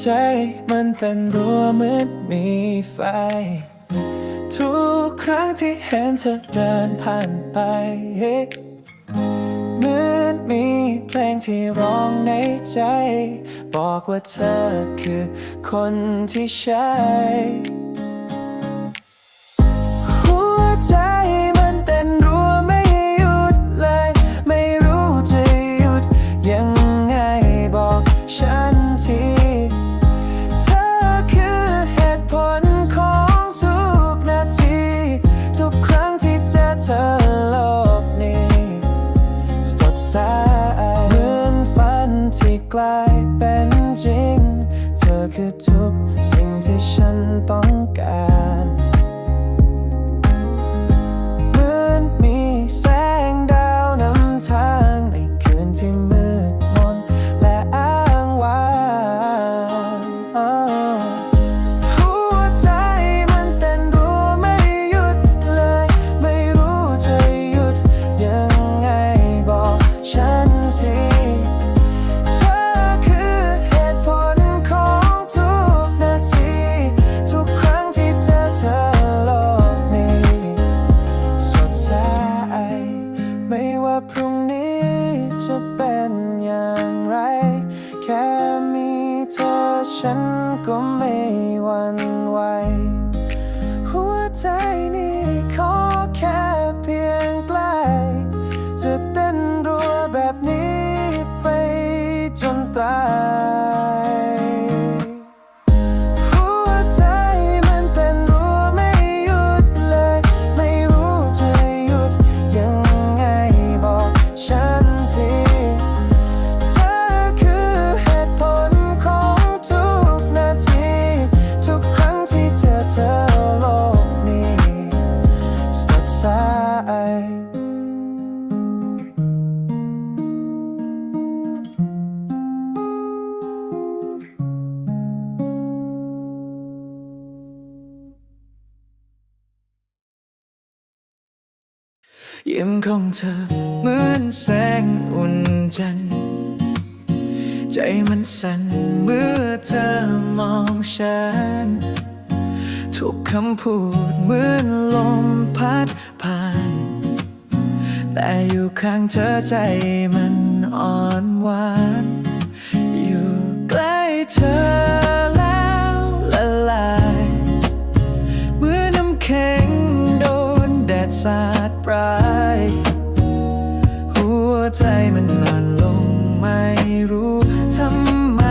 ใจ มันเต้นรัวเหมือนมีไฟ ทุกครั้งที่เห็นเธอเดินผ่านไป เหมือนมีเพลงที่ร้องในใจ บอกว่าเธอคือคนที่ใช่ หัวใจ เธอเหมือนแสงอุ่นจันทร์ใจมันสั่นเมื่อเธอมองฉัน ทุกคำพูดเหมือนลมพัดผ่าน แต่อยู่ข้างเธอใจมันอ่อนหวานอยู่ใกล้เธอแล้วละลายเมื่อน้ำแข็งโดนแดดสาด ใจมันนอนลงไม่รู้ทำไม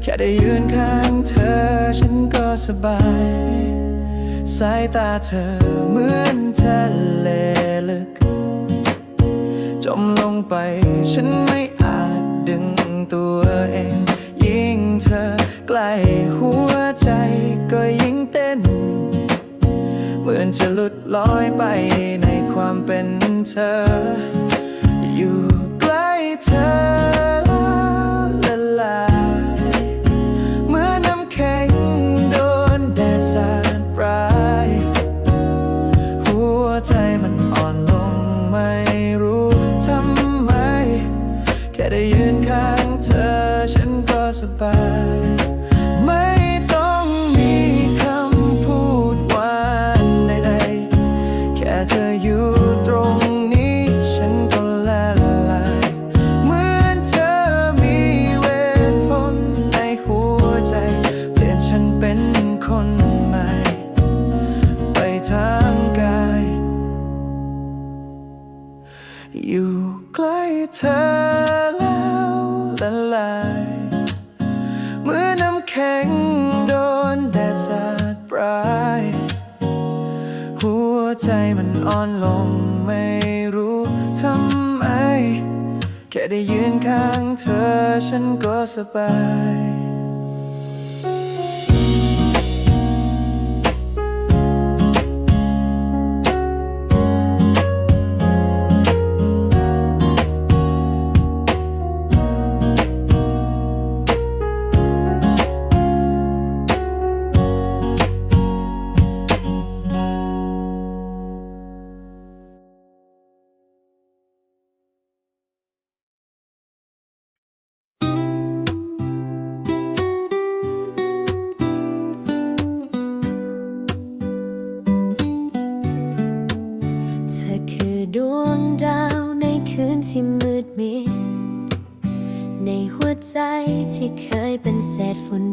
แค่ได้ยืนข้างเธอฉันก็สบาย สายตาเธอเหมือนทะเลลึก จมลงไปฉันไม่อาจดึงตัวเอง ยิ่งเธอใกล้หัวใจก็ยิ่งเต้น เหมือนจะหลุดลอยไปในความเป็นเธอ อยู่ใกล้เธอแล้วละลายเมื่อน้ำแข็งโดนแดดสาดปลายหัวใจมันอ่อนลงไม่รู้ทำไม แค่ได้ยืนข้างเธอฉันก็สบาย ที่เคยเป็นเศษฝุ่น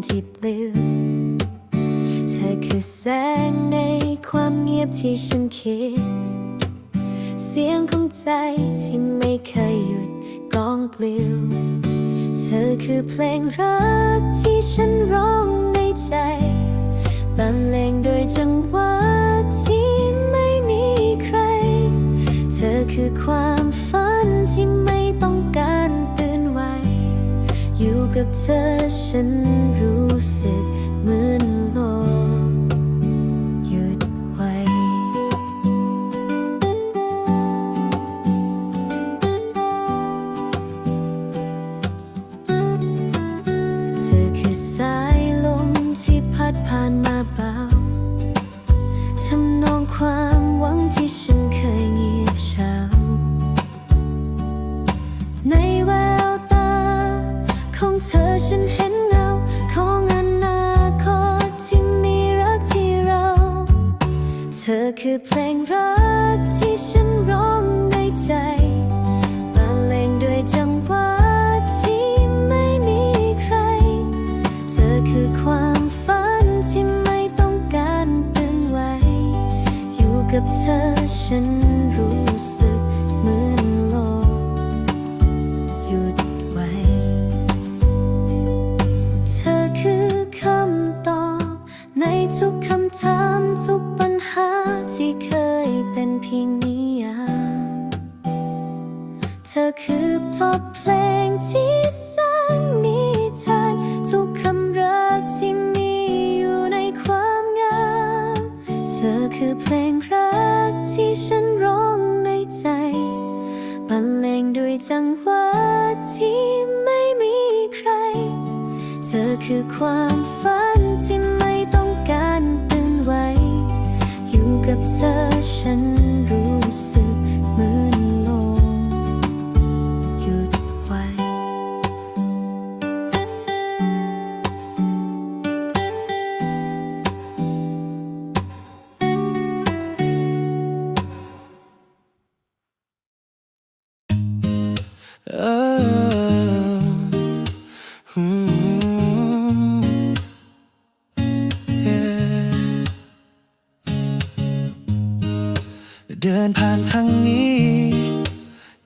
ั้งนี้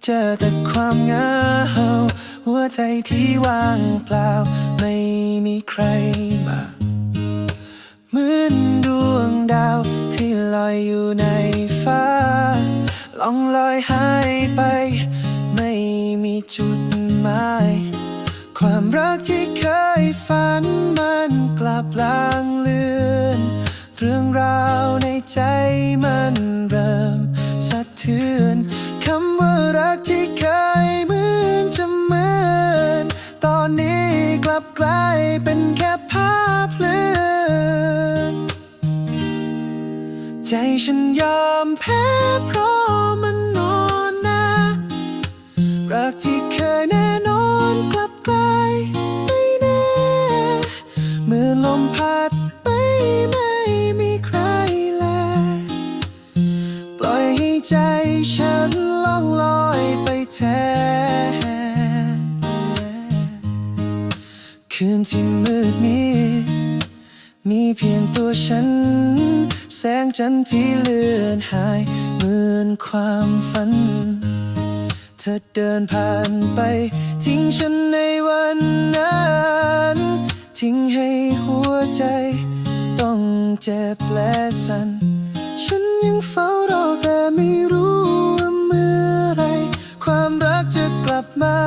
เจอแต่ความเหงา หัวใจที่ว่างเปล่า ไม่มีใครมาเหมือนดวงดาวที่ลอยอยู่ในฟ้าลองลอยหายไป ไม่มีจุดหมาย ความรักที่เคยฝันมันกลับลางเลือน เรื่องราวในใจมันเร ทือนคำว่ารักที่เคยเหมือนจะเหมือนตอนนี้กลับกลายเป็นแค่ภาพเลือนใจฉันยอม จันทร์ที่เลือนหายเหมือนความฝัน เธอเดินผ่านไป ทิ้งฉันในวันนั้น ทิ้งให้หัวใจ ต้องเจ็บและสั่น ฉันยังเฝ้ารอแต่ไม่รู้ว่าเมื่อไร ความรักจะกลับมา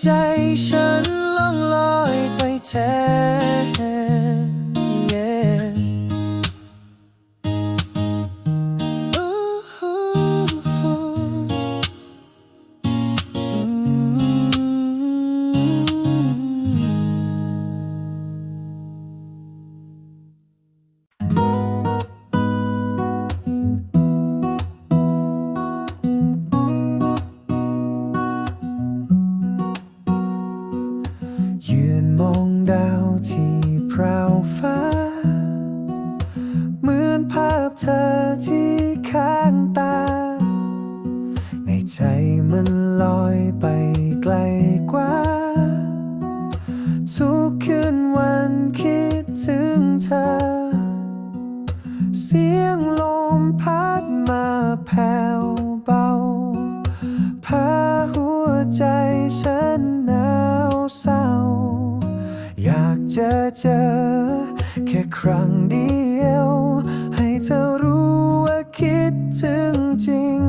ใจฉันล่องลอยไปแทน อ เสียงลมพัดมาแผ่วเบา พาหัวใจฉันหนาวเศร้า อยากจะเจอ แค่ครั้งเดียว ให้เธอรู้ว่าคิดถึงจริง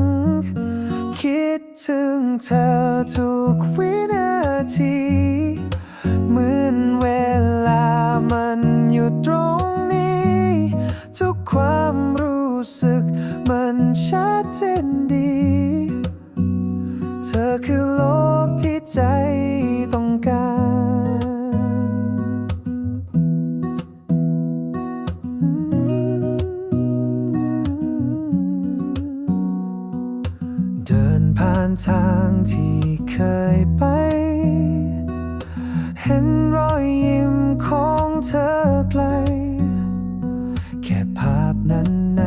คิดถึงเธอทุกวินาที เหมือนเวลามันอยู่ตรง อคือโลกที่ใจต้องการ เดินผ่านทางที่เคยไป เห็นรอยยิ้มของเธอไกล แค่ภาพนั้นใน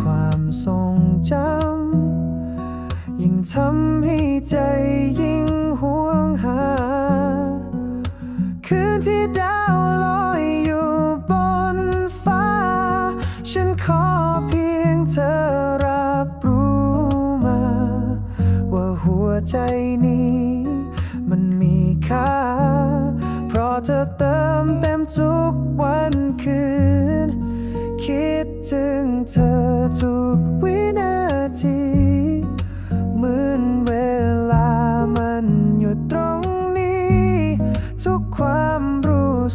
ความทรงจำ ทำให้ใจยิ่งห่วงหา คืนที่ดาวลอยอยู่บนฟ้า ฉันขอเพียงเธอรับรู้มา ว่าหัวใจ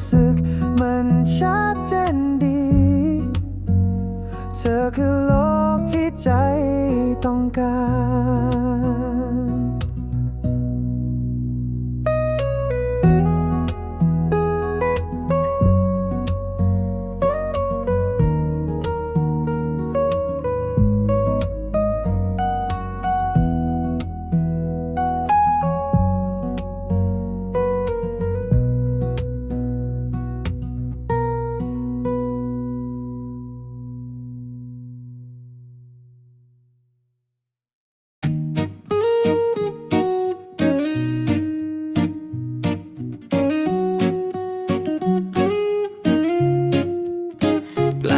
สึกมันชัดเจนดี เธอคือโลกที่ใจต้องการ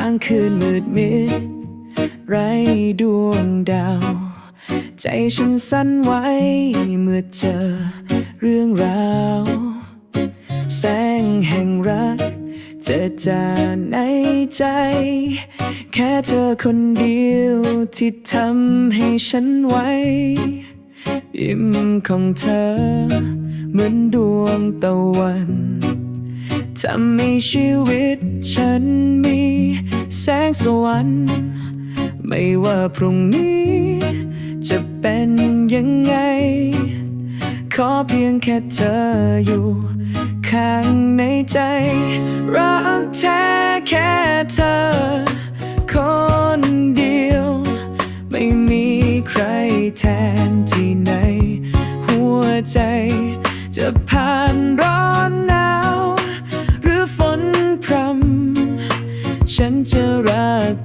างคืนมืดมิด ไรดวงดาว ใจฉันสั่นไหวเมื่อเจอเรื่องราว แสงแห่งรักเจะจาในใจ แค่เธอคนเดียวที่ทำให้ฉันไหวยิ้มของเธอ เหมือนดวงตะวันทำให้ชีวิตฉันมี แสงสวรรค์ไม่ว่าพรุ่งนี้ จะเป็นยังไง ขอเพียงแค่เธออยู่ ข้างในใจ รักแท้แค่เธอ คนเดียว ไม่มีใครแทนที่ไหน หัวใจจะผ่า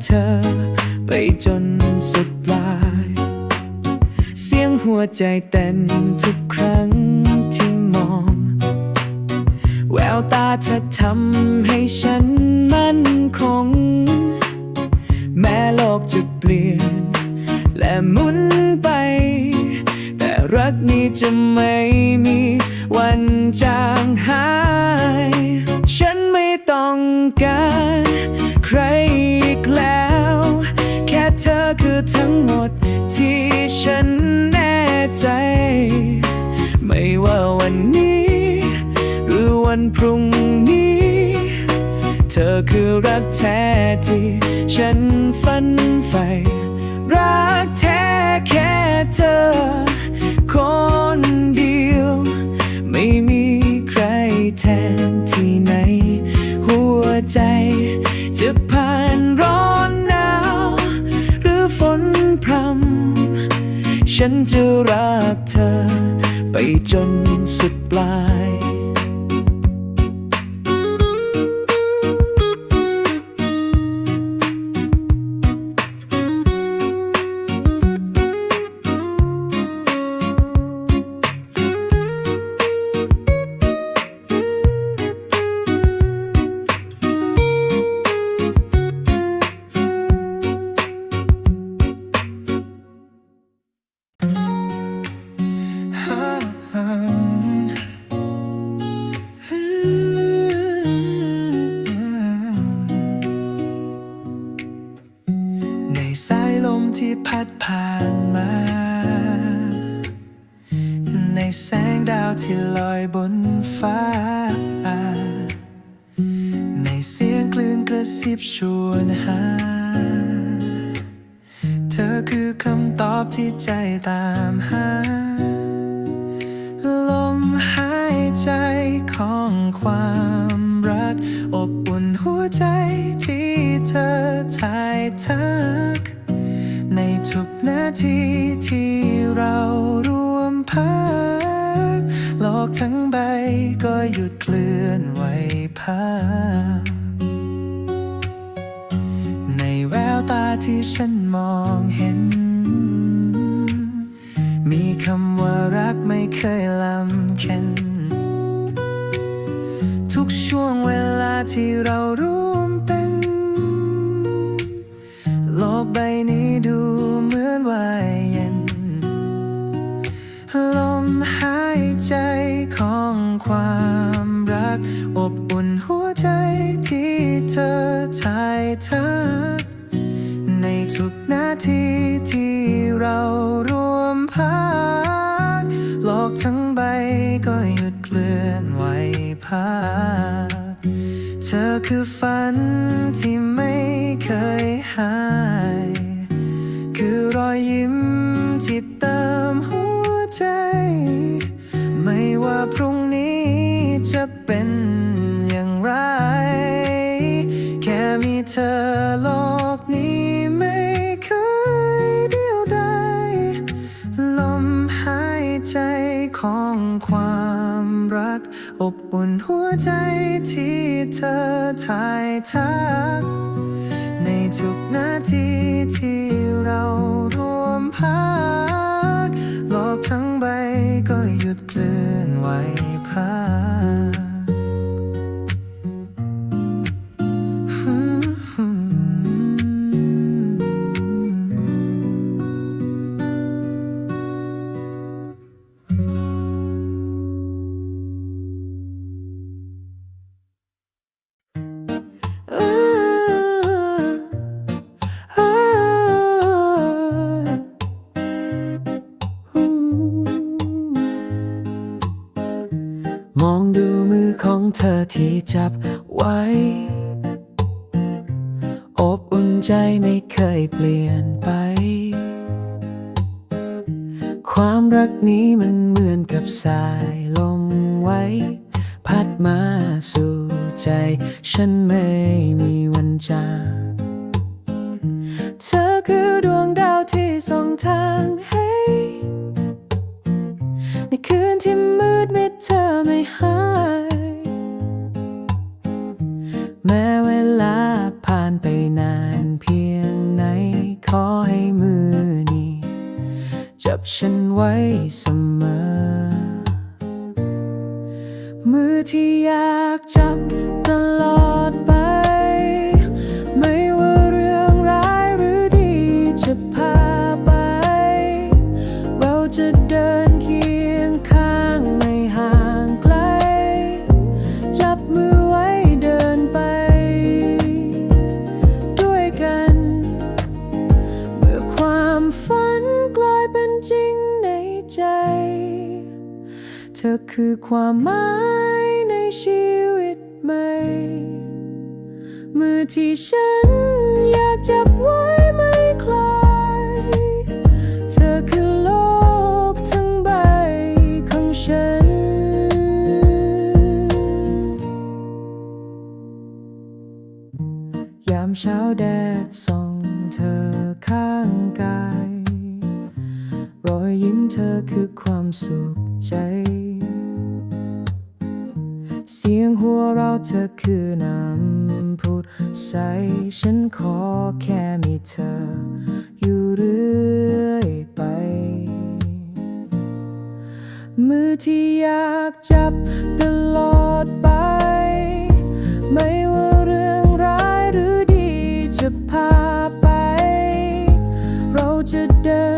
เธอ ไปจนสุดปลาย เสียงหัวใจเต้นทุกครั้งที่มอง แววตาเธอทำให้ฉันมั่นคง แม้โลกจะเปลี่ยน และหมุนไป แต่รักนี้จะไม่มีวันจางหาย ฉันไม่ต้องการใคร เธอคือทั้งหมดที่ฉันแน่ใจ ไม่ว่าวันนี้ หรือวันพรุ่งนี้ เธอคือรักแท้ที่ฉันฝันใฝ่รักแท้แค่เธอ คนเดียว ไม่มีใครแทนที่ไหนหัวใจ ฉันจะรักเธอ ไปจนสุดปลาย ที่เราร่วมพักโลกทั้งใบก็หยุดเคลื่อนไหวภาพในแววตาที่ฉันมองเห็น มีคำว่ารักไม่เคยลำเค็นทุกช่วงเวลาที่เราร่ ของความรัก อบอุ่นหัวใจที่เธอถ่ายทักในทุกนาทีที่เราร่วมพักโลกทั้งใบก็หยุดเคลื่อนไหวพักเธอคือฝันที่ไม่เคยหาย คือรอยยิ้ม เป็นอย่างไร แค่มีเธอโลกนี้ไม่เคยเดียวดายลมหายใจของความรัก อบอุ่นหัวใจที่เธอถ่ายทัก ในทุกนาทีที่เรารวมพักโลกทั้งใบก็หยุดเคลื่อนไหวพัก ที่จับไว้ อบอุ่นใจไม่เคยเปลี่ยนไป ความรักนี้มันเหมือนกับสาย ความหมายในชีวิตใหม่ มือที่ฉันอยากจับไว้ เธอคือน้ำพุดใส ฉันขอแค่มีเธอ อยู่เรื่อยไป มือที่อยากจับตลอดไป ไม่ว่าเรื่องร้ายหรือดีจะพาไป เราจะเดิน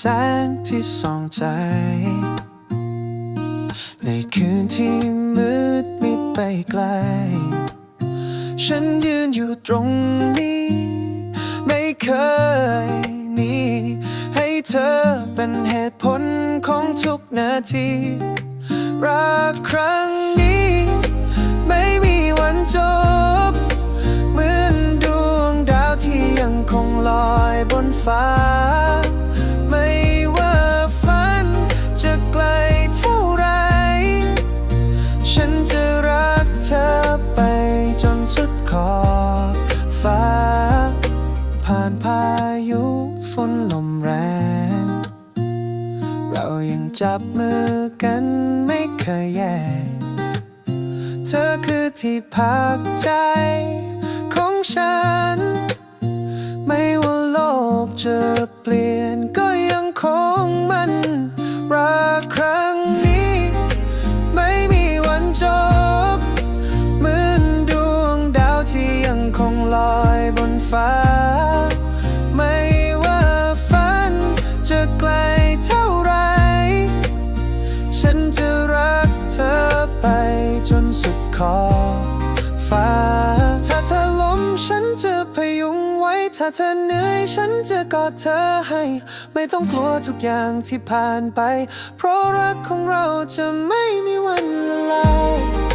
แสงที่ส่องใจ ในคืนที่มืดมิดไปไกล ฉันยืนอยู่ตรงนี้ ไม่เคยหนีให้เธอเป็นเหตุผลของทุกนาทีรักครั้งนี้ ไม่มีวันจบ เหมือนดวงดาวที่ยังคงลอยบนฟ้า ไกลเท่าไร ฉันจะรักเธอไปจนสุดขอบฟ้า ผ่านพายุฝนลมแรง เรายังจับมือกันไม่เคยแยกเธอคือที่พักใจของฉัน ไม่ว่าโลกจะเปลี่ยนก็ยังคงมัน ครั้งนี้ ไม่มีวันจบ เหมือนดวงดาวที่ยังคงลอยบนฟ้า ไม่ว่าฝันจะไกลเท่าไร ฉันจะรักเธอไปจนสุดขอบ ถ้าเธอเหนื่อยฉันจะกอดเธอให้ ไม่ต้องกลัวทุกอย่างที่ผ่านไป เพราะรักของเราจะไม่มีวันละลาย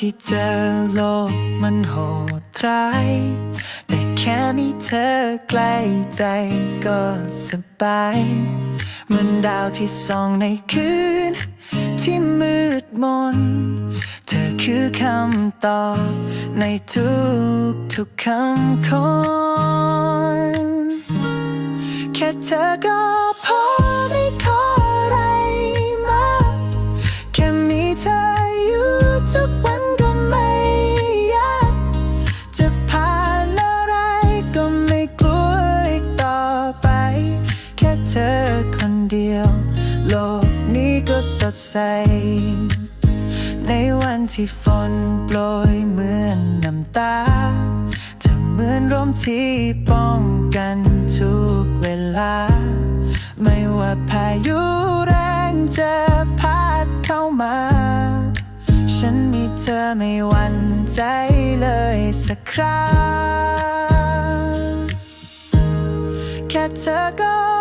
ที่เจอโลกมันโหดร้าย แต่แค่มีเธอใกล้ใจก็สบายเหมือนดาวที่ส่องในคืน ที่มืดมน เธอคือคำตอบในทุกทุกๆคำคน แค่เธอก็พอ ดใส ในวันที่ฝนโปรยเหมือนน้ำตาเธอเหมือนร่มที่ป้องกันทุกเวลา ไม่ว่าพายุแรงจะพัดเข้ามา ฉันมีเธอไม่หวั่นใจเลยสักครั้งแค่เธอก็